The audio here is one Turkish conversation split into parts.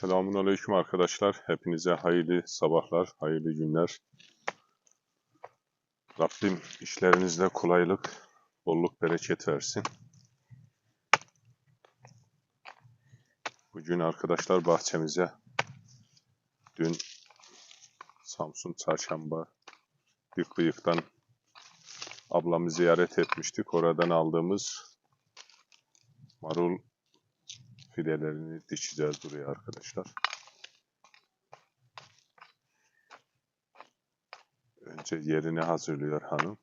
Selamun Aleyküm arkadaşlar. Hepinize hayırlı sabahlar, hayırlı günler. Rabbim işlerinizde kolaylık, bolluk, bereket versin. Bugün arkadaşlar bahçemize dün Samsun Çarşamba Yıkıyık'tan ablamı ziyaret etmiştik. Oradan aldığımız marul fidelerini dikeceğiz buraya arkadaşlar. Önce yerini hazırlıyor hanım.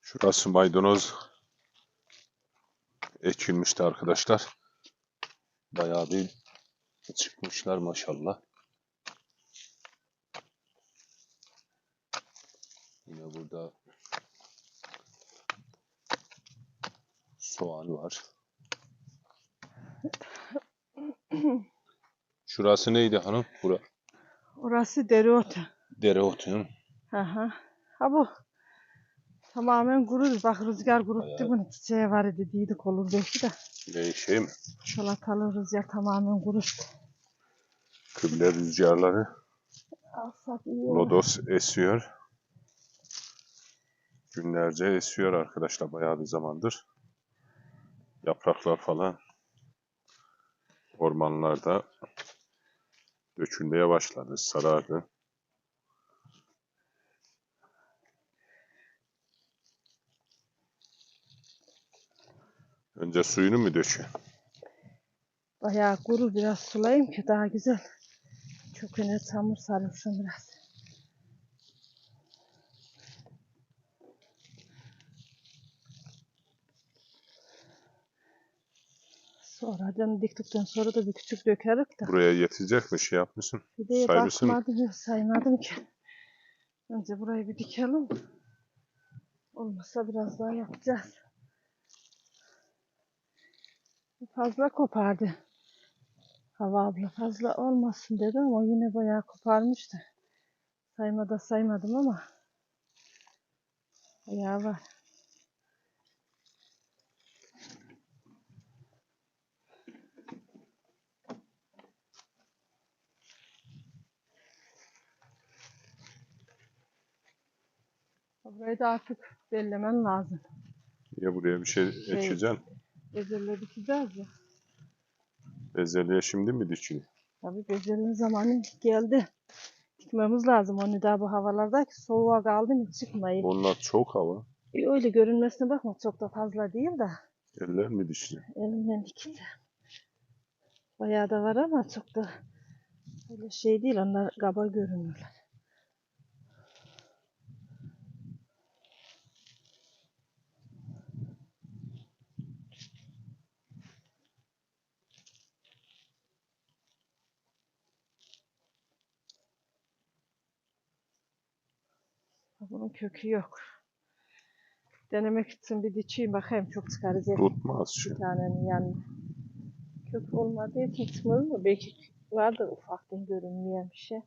Şurası maydanoz ekilmişti arkadaşlar. Bayağı bir çıkmışlar maşallah. Yine burada soğan var. Şurası neydi hanım? Bura Orası dereotu. dereotu. Hı. Ha bu tamamen kurur. Bak rüzgar kuruttu Bayağı. bunu. Çiçeği var idi dedik olur belki de. Ne şey mi? Çikolatalı rüzgar tamamen kuruttu. Kıble rüzgarları. Alsak iyi olur. Lodos esiyor. Günlerce esiyor arkadaşlar bayağı bir zamandır. Yapraklar falan ormanlarda dökülmeye başladı, sarardı. Önce suyunu mu döküyor? Bayağı kuru biraz sulayayım ki daha güzel. Çok öne çamur sarılsın biraz. Sonradan diktikten sonra da bir küçük dökerik de. Buraya yetecek mi şey yapmışsın? De Saymışsın mı? bakmadım ya saymadım ki. Önce burayı bir dikelim. Olmasa biraz daha yapacağız. Fazla kopardı. Hava abla fazla olmasın dedi ama yine bayağı koparmıştı. Saymada saymadım ama bayağı var. Burayı da artık bellemen lazım. Ya buraya bir şey, Şey- ekeceksin. Bezelye dikeceğiz ya. Bezelye şimdi mi dikiyor? Tabii bezelyenin zamanı geldi. Dikmemiz lazım onu da bu havalarda ki soğuğa kaldı mı çıkmayı. Onlar çok hava. E, öyle görünmesine bakma çok da fazla değil de Eller mi dişli? elimden dikildi. Bayağı da var ama çok da öyle şey değil onlar kaba görünürler. Bunun kökü yok. Denemek için bir dikeyim bakayım çok çıkaracak. Tutmaz şey. Bir tanenin yanına. Kök olmadığı için çıkmadı mı? Belki vardır ufaktan görünmeyen bir şey.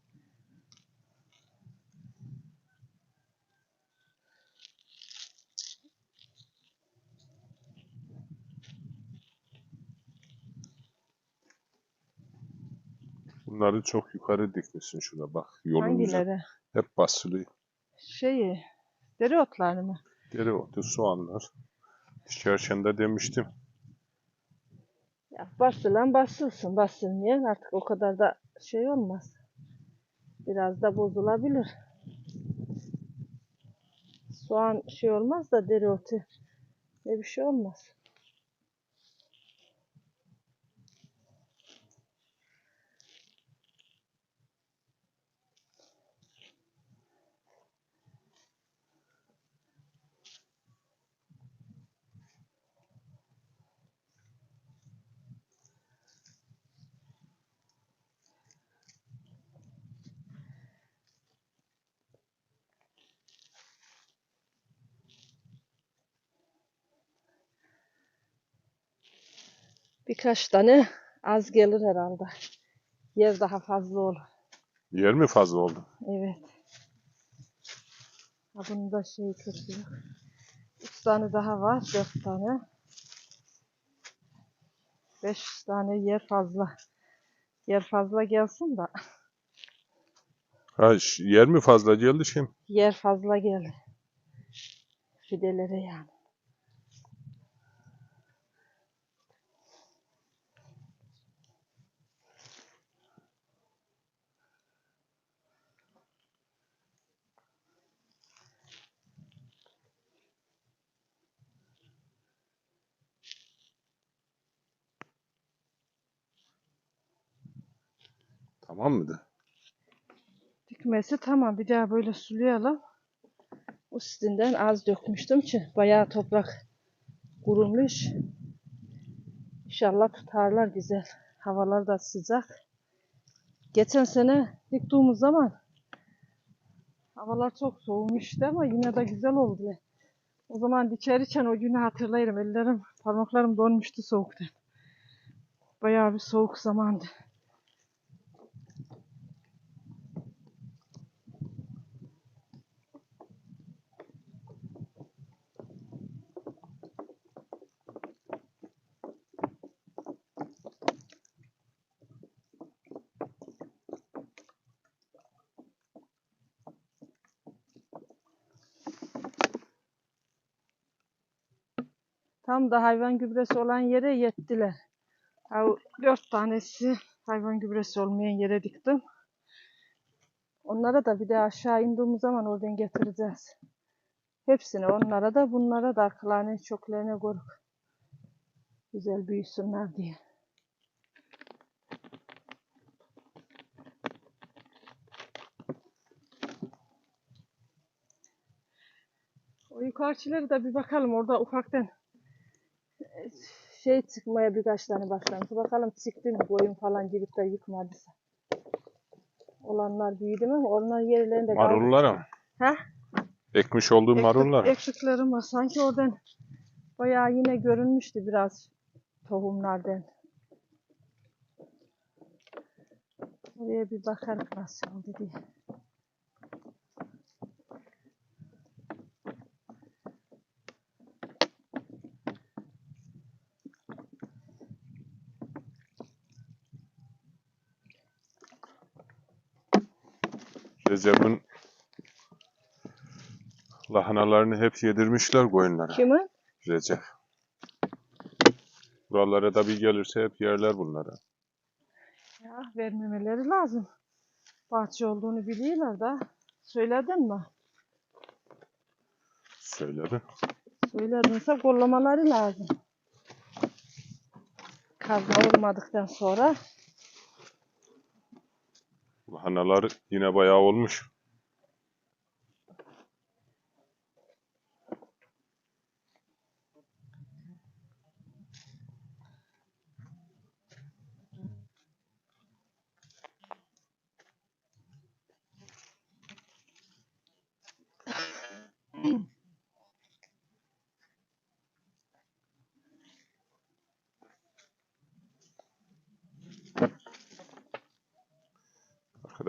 Bunları çok yukarı dikmişsin şurada bak. Üzerine. Hangileri? Hep basılı. Şeyi, dereotlarını mı? Dereotu, soğanlar. De demiştim. Ya basılan basılsın, basılmayan artık o kadar da şey olmaz. Biraz da bozulabilir. Soğan şey olmaz da dereotu ne bir şey olmaz. Birkaç tane az gelir herhalde. Yer daha fazla olur. Yer mi fazla oldu? Evet. Ha bunun da şey kötü yok. Üç tane daha var. Dört tane. Beş tane yer fazla. Yer fazla gelsin de. Ha, yer mi fazla geldi şimdi? Yer fazla geldi. Fidelere yani. Tamam mıydı? Dikmesi tamam. Bir daha böyle sulayalım. Üstünden az dökmüştüm ki bayağı toprak kurumuş. İnşallah tutarlar güzel. Havalar da sıcak. Geçen sene diktiğimiz zaman havalar çok soğumuştu ama yine de güzel oldu. O zaman dikerken o günü hatırlayırım. Ellerim, parmaklarım donmuştu soğuktan. Bayağı bir soğuk zamandı. Tam da hayvan gübresi olan yere yettiler. Dört tanesi hayvan gübresi olmayan yere diktim. Onlara da bir de aşağı indiğimiz zaman oradan getireceğiz. Hepsini onlara da bunlara da arkalarına çöklerine koruk. Güzel büyüsünler diye. O yukarıçıları da bir bakalım. Orada ufaktan şey çıkmaya birkaç tane başlamış. Bakalım çıktı mı boyun falan girip de yıkmadıysa. Olanlar büyüdü mü? Onlar yerlerinde mı? Ha? Ekmiş olduğum marullar. Eksiklerim var. Sanki oradan bayağı yine görünmüştü biraz tohumlardan. Oraya bir bakarım nasıl oldu diye. Recep'in lahanalarını hep yedirmişler koyunlara. Kimin? Recep. Buralara da bir gelirse hep yerler bunları. Ya vermemeleri lazım. Bahçe olduğunu biliyorlar da. Söyledin mi? Söyledi. Söyledinse kollamaları lazım. Kazma olmadıktan sonra Lahanalar yine bayağı olmuş.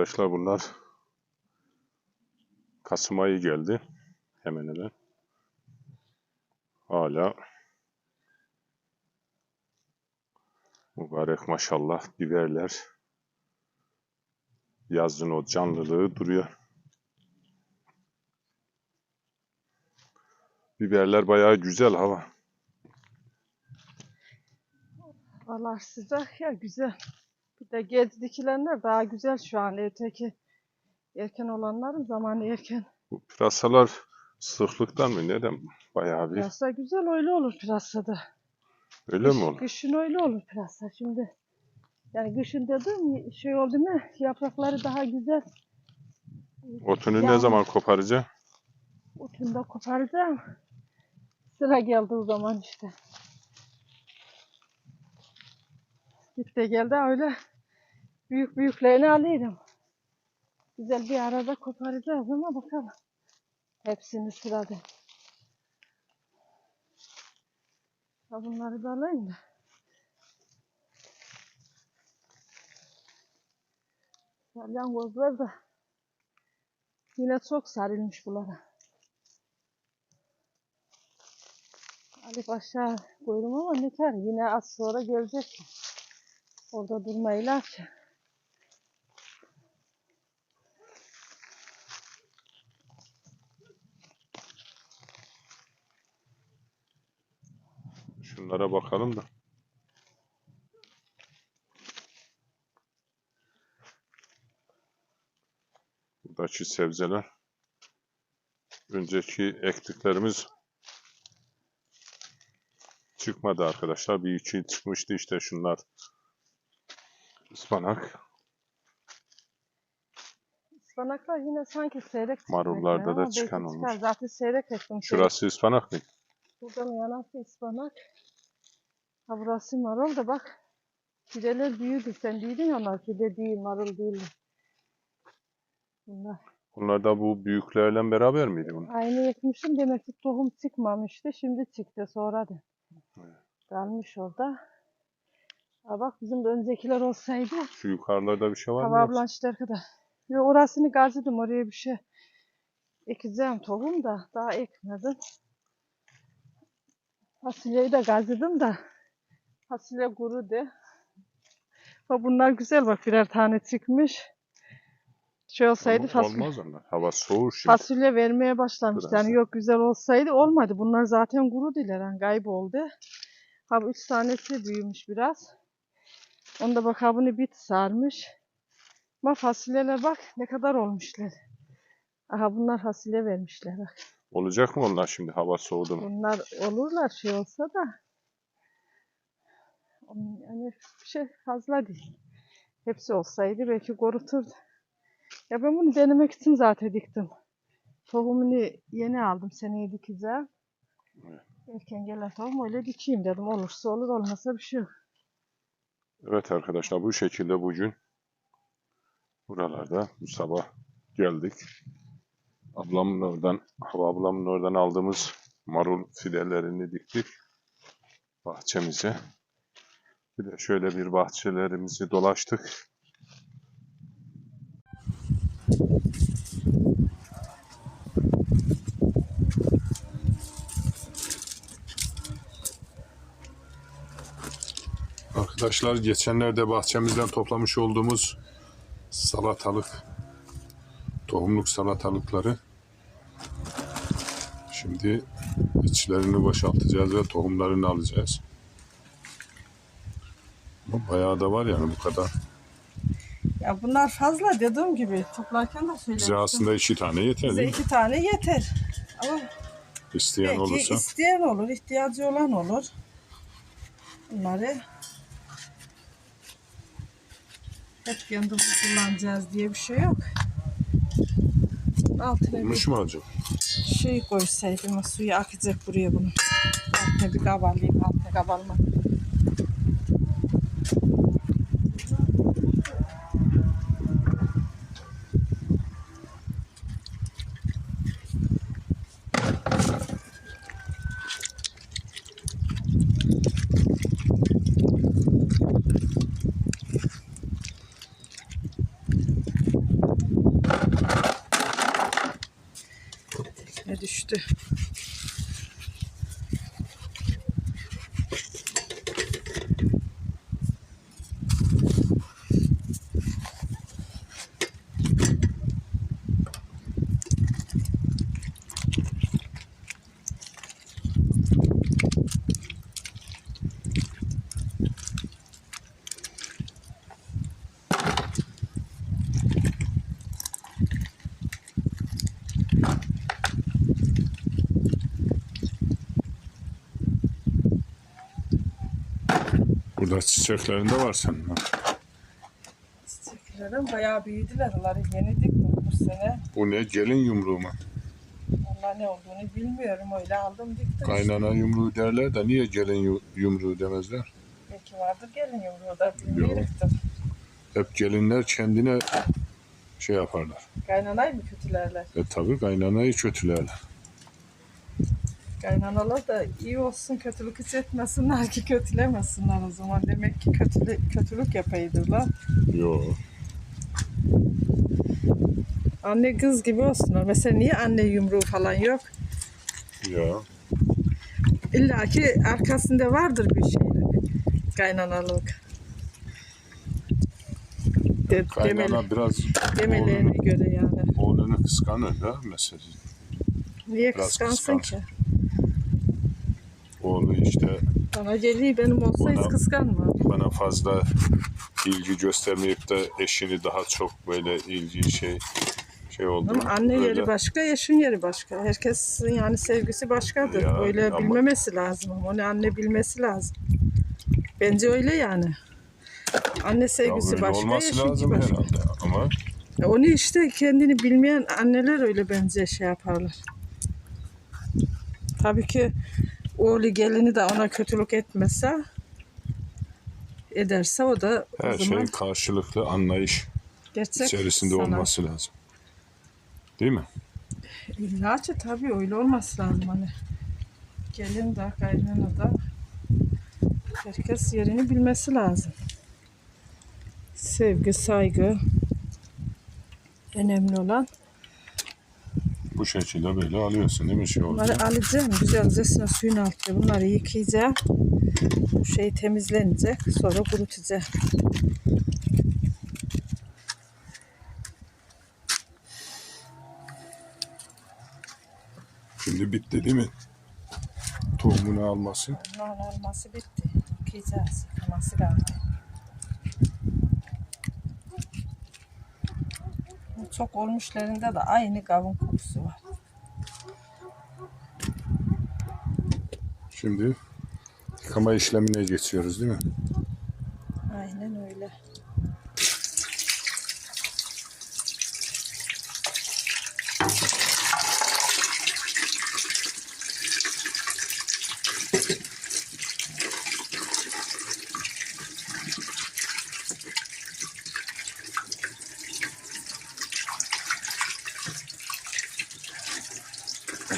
Arkadaşlar bunlar Kasım ayı geldi. Hemen hemen. Hala mübarek maşallah biberler yazın o canlılığı duruyor. Biberler bayağı güzel hava. Vallahi sıcak ya güzel. De geç dikilenler daha güzel şu an. Öteki erken olanların zamanı erken. Bu pırasalar sıklıktan mı neden? Bayağı bir. Pırasa güzel öyle olur pırasada. Öyle mi olur? Kışın öyle olur pırasa şimdi. Yani kışın dedim şey oldu mu yaprakları daha güzel. Otunu ne Yağmur- zaman koparacağım? Otunda koparacağım. Sıra geldiği zaman işte. Git de geldi öyle Büyük büyüklerini aldıydım. Güzel bir arada koparacağız ama bakalım. Hepsini sırada. Ha bunları da alayım da. Salyangozlar da yine çok sarılmış bunlara. Alip aşağı koydum ama ne kar yine az sonra gelecek. Orada durmayı lazım. Şunlara bakalım da. Buradaki sebzeler. Önceki ektiklerimiz çıkmadı arkadaşlar. Bir iki çıkmıştı işte şunlar. Ispanak. Ispanaklar yine sanki seyrek çıkmış Marullarda da belki çıkan çıkar. olmuş. Zaten seyrek ektim. Şurası ıspanak mı? Buradan yanası ıspanak. Ha burası marul da bak. Fideler büyüdü. Sen büyüdün ya onlar. Fide değil, marul değil. Bunlar. Bunlar da bu büyüklerle beraber miydi bunlar? Aynı ekmişim demek ki tohum çıkmamıştı. Şimdi çıktı sonra da. Evet. Kalmış orada. Ha bak bizim de öncekiler olsaydı. Şu yukarılarda bir şey var mı? Hava yoksa? ablançlar kadar. Yo, orasını gazladım. Oraya bir şey ekeceğim tohum da. Daha ekmedim. Fasulyeyi de gazladım da. Fasulye kurudu. Bak bunlar güzel bak birer tane çıkmış. Şey olsaydı Olmaz, fasulye. olmaz onlar. Hava soğur şimdi. Fasulye vermeye başlamış. Biraz Yani da. yok güzel olsaydı olmadı. Bunlar zaten kuru diler. Yani kayboldu. Ha bu üç tanesi büyümüş biraz. Onda bak ha bunu bit sarmış. Bak fasulyeler bak ne kadar olmuşlar. Aha bunlar fasulye vermişler bak. Olacak mı onlar şimdi hava soğudu mu? Bunlar olurlar şey olsa da. Onun Yani bir şey fazla değil. Hepsi olsaydı belki koruturdu. Ya ben bunu denemek için zaten diktim. Tohumunu yeni aldım. Seneye dikeceğim. Erken gelen tohum öyle dikeyim dedim. Olursa olur olmasa bir şey yok. Evet arkadaşlar bu şekilde bugün buralarda bu sabah geldik. Ablamın oradan, Hava ablamın oradan aldığımız marul fidelerini diktik bahçemize. Bir de şöyle bir bahçelerimizi dolaştık. Arkadaşlar geçenlerde bahçemizden toplamış olduğumuz salatalık, tohumluk salatalıkları şimdi içlerini boşaltacağız ve tohumlarını alacağız. Bayağı da var yani bu kadar. Ya bunlar fazla dediğim gibi. Toplarken de Bize söylemiştim. aslında iki tane yeter Bize değil mi? iki tane yeter. Ama İsteyen belki olursa. isteyen olur, ihtiyacı olan olur. Bunları hep kendimiz kullanacağız diye bir şey yok. Altına bir Olmuş mu acaba? şey koysaydım suyu akacak buraya bunun. Altına bir kabarlayayım, altına kabarma. Ne düştü? Burada çiçeklerin de var senin. ha. Çiçeklerim bayağı büyüdüler. Onları yeni diktim bu sene. Bu ne? Gelin yumruğu mu? Onlar ne olduğunu bilmiyorum. Öyle aldım diktim. Kaynana yumruğu derler de niye gelin yu- yumruğu demezler? Belki vardır gelin yumruğu da bilmiyorum. Hep gelinler kendine şey yaparlar. Kaynanayı mı kötülerler? E tabi kaynanayı kötülerler. Kaynanalar da iyi olsun kötülük hiç etmesinler ki kötülemesinler o zaman. Demek ki kötülük, kötülük yapaydılar. Yo. Anne kız gibi olsunlar. Mesela niye anne yumruğu falan yok? Ya. İlla ki arkasında vardır bir şeyler. Kaynanalık. De, demeli, Kaynana biraz demelerine oğlunu, göre yani. oğlunu kıskanır da mesela. Niye biraz kıskansın ki? Oğlu işte Bana geliyor benim olsa hiç kıskanma. bana fazla ilgi göstermeyip de eşini daha çok böyle ilgi şey şey oldu. Ama anne Öyle. yeri başka, eşin yeri başka. Herkesin yani sevgisi başkadır. Ya, öyle ama- bilmemesi lazım ama onu anne bilmesi lazım. Bence öyle yani. Anne Ya sevgisi öyle başka, olması eşinki lazım başka. herhalde ama Ya Onu işte kendini bilmeyen anneler öyle bence şey yaparlar. Tabii ki oğlu gelini de ona kötülük etmese ederse o da her o zaman şey karşılıklı anlayış gerçek içerisinde sana. olması lazım. Değil mi? İlla ki tabii öyle olması lazım hani. Gelin de kaynana da herkes yerini bilmesi lazım. Sevgi, saygı önemli olan. Bu şekilde böyle alıyorsun değil mi şey oldu? Bunları alacağım güzelcesine suyun altına. Bunları yıkayacağım. Bu şey temizlenecek. Sonra kurutacağım. Şimdi bitti değil mi? Tohumunu alması. Bunların olması bitti. Yıkayacağız. Yıkaması kaldı. Çok olmuşlarında da aynı kavun kokusu var. Şimdi yıkama işlemine geçiyoruz değil mi? Aynen öyle.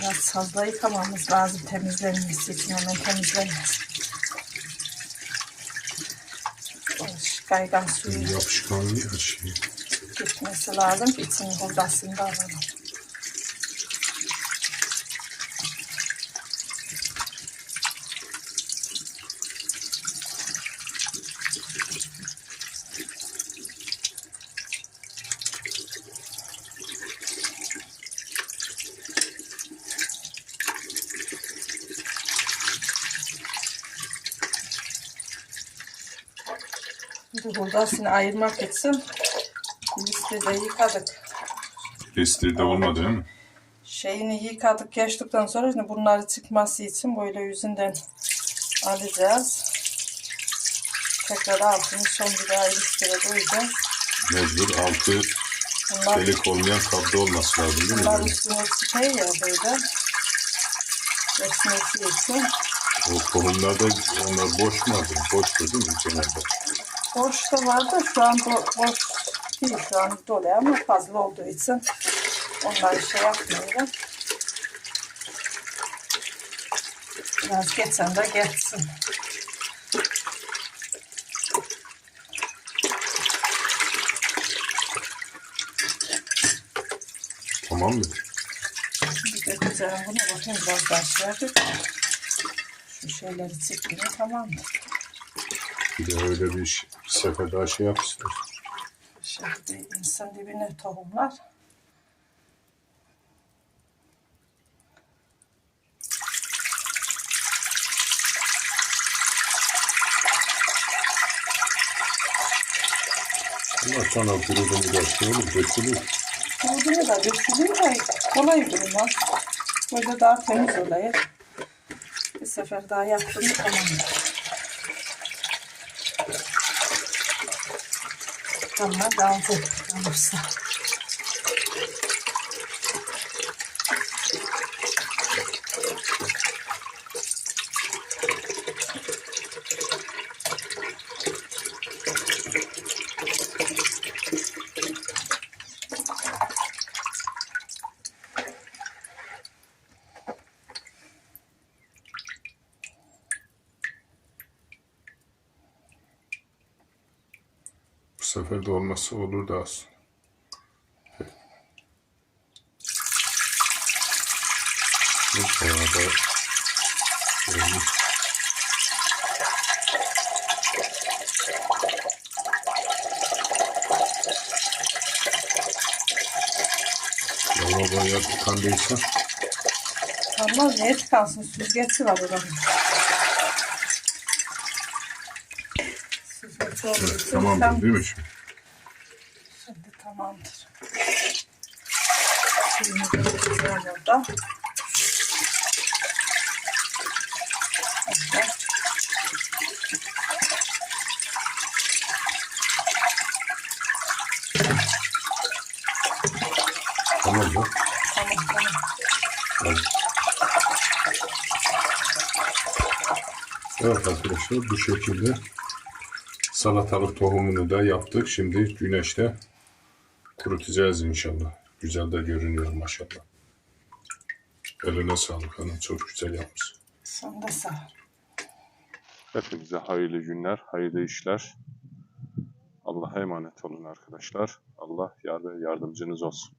Biraz fazla yıkamamız lazım temizlenmesi için hemen temizlenmez. Kaygan suyu Yapışkan her şey. gitmesi lazım ki için hurdasını da alalım. Şimdi hurdasını ayırmak için listede yıkadık. Estirde olmadı değil mi? şeyini yıkadık geçtikten sonra şimdi bunları çıkması için böyle yüzünden alacağız. Tekrar altını son bir daha ilişkire koyacağız. Mecbur altı Bunlar, delik olmayan kabda olması lazım değil mi? bunlar üstüne çıkıyor ya böyle. Geçmesi için. O tohumlarda onlar boş mu? Boştu değil mi genelde? Boş da vardı şu an bo- boş değil şu an dolu ama fazla olduğu için onları şey yapmıyorum. Biraz geçen de geçsin. Tamam mı? Bir dökeceğim bunu bakayım biraz daha şey yapayım. Şu şeyleri çekeyim tamam mı? Bir de öyle bir, bir sefer daha şey yap. Şimdi insan dibine tohumlar. Ama sana kurudu mu başka olur, dökülür. Kurudunu da dökülüyor da kolay durmaz. Böyle daha temiz olayır. Bir sefer daha yaptım tamam. Tamam kaldı. Kalırsa. Bu sefer şurada olması olurdu aslında. Evet. Bu bayağı da olmuş. Valla bayağı tıkandıysa. Allah neye tıkansın? Süzgeci var adamın. Evet, tamam değil mi şimdi? Tamamdır. Orada. Orada. Tamam mı? Tamam tamam. Evet. Evet arkadaşlar bu şekilde salatalık tohumunu da yaptık. Şimdi güneşte kurutacağız inşallah. Güzel de görünüyor maşallah. Eline sağlık hanım. Çok güzel yapmış. Sen de sağ ol. Hepinize hayırlı günler, hayırlı işler. Allah'a emanet olun arkadaşlar. Allah yar ve yardımcınız olsun.